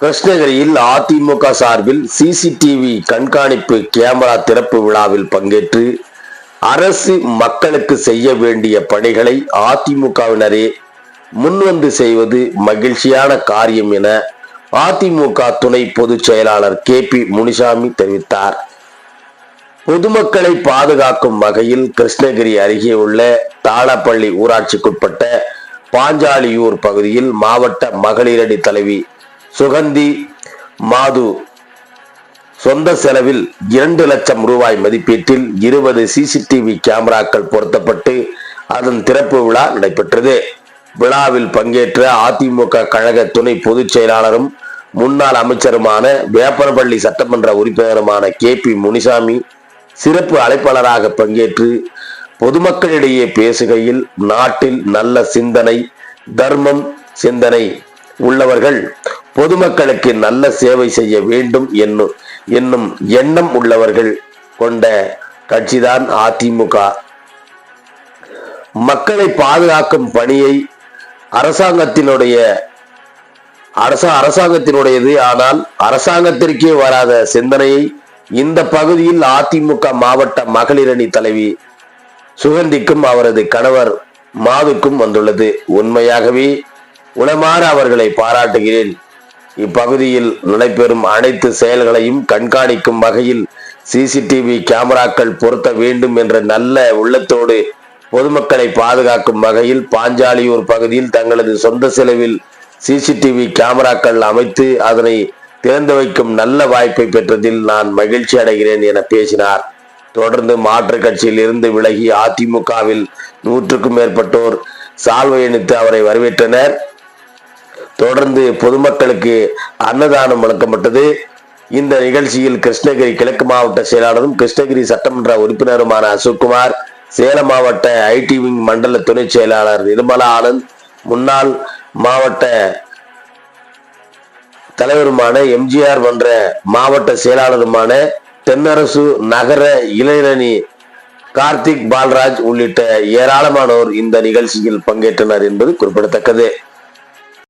கிருஷ்ணகிரியில் அதிமுக சார்பில் சிசிடிவி கண்காணிப்பு கேமரா திறப்பு விழாவில் பங்கேற்று அரசு மக்களுக்கு செய்ய வேண்டிய பணிகளை அதிமுகவினரே முன்வந்து செய்வது மகிழ்ச்சியான காரியம் என அதிமுக துணை பொதுச் செயலாளர் கே பி முனிசாமி தெரிவித்தார். பொதுமக்களை பாதுகாக்கும் வகையில் கிருஷ்ணகிரி அருகே உள்ள தாளப்பள்ளி ஊராட்சிக்குட்பட்ட பாஞ்சாலியூர் பகுதியில் மாவட்ட மகளிரடி தலைவி சுகந்தி மாது சொந்த செலவில் இரண்டு லட்சம் ரூபாய் மதிப்பீட்டில் இருபது சிசிடிவி கேமராக்கள் பொருத்தப்பட்டு அதன் திறப்பு விழா நடைபெற்றது. விழாவில் பங்கேற்ற அதிமுக கழக துணை பொதுச் செயலாளரும் முன்னாள் அமைச்சருமான வேப்பனப்பள்ளி சட்டமன்ற உறுப்பினருமான கே பி முனிசாமி சிறப்பு அழைப்பாளராக பங்கேற்று பொதுமக்களிடையே பேசுகையில் நாட்டில் நல்ல சிந்தனை தர்மம் சிந்தனை உள்ளவர்கள் பொதுமக்களுக்கு நல்ல சேவை செய்ய வேண்டும் என்னும் என்னும் எண்ணம் உள்ளவர்கள் கொண்ட கட்சிதான் அதிமுக. மக்களை பாதுகாக்கும் பணியை அரசாங்கத்தினுடைய அரச அரசாங்கத்தினுடையது. ஆனால் அரசாங்கத்திற்கே வராத சிந்தனையை இந்த பகுதியில் அதிமுக மாவட்ட மகளிரணி தலைவி சுகந்திக்கும் அவரது கணவர் மாதுக்கும் வந்துள்ளது. உண்மையாகவே உளமாற அவர்களை பாராட்டுகிறேன். இப்பகுதியில் நடைபெறும் அனைத்து செயல்களையும் கண்காணிக்கும் வகையில் சிசிடிவி கேமராக்கள் பொருத்த வேண்டும் என்ற நல்ல உள்ளத்தோடு பொதுமக்களை பாதுகாக்கும் வகையில் பாஞ்சாலியூர் பகுதியில் தங்களது சொந்த செலவில் சிசிடிவி கேமராக்கள் அமைத்து அதனை திறந்து வைக்கும் நல்ல வாய்ப்பை பெற்றதில் நான் மகிழ்ச்சி அடைகிறேன் என பேசினார். தொடர்ந்து மாற்றுக் கட்சியில் இருந்து விலகி அதிமுகவில் நூற்றுக்கும் மேற்பட்டோர் சால்வை அணித்து அவரை வரவேற்றனர். தொடர்ந்து பொதுமக்களுக்கு அன்னதானம் வழங்கப்பட்டது. இந்த நிகழ்ச்சியில் கிருஷ்ணகிரி கிழக்கு மாவட்ட செயலாளரும் கிருஷ்ணகிரி சட்டமன்ற உறுப்பினருமான அசோக்குமார் சேலம் மாவட்ட ஐடி விங் மண்டல துணை செயலாளர் நிர்மலா ஆனந்த் முன்னாள் மாவட்ட தலைவருமான எம்ஜிஆர் மன்ற மாவட்ட செயலாளருமான தென்னரசு நகர இளைஞரணி கார்த்திக் பால்ராஜ் உள்ளிட்ட ஏராளமானோர் இந்த நிகழ்ச்சியில் பங்கேற்றனர் என்பது குறிப்பிடத்தக்கது.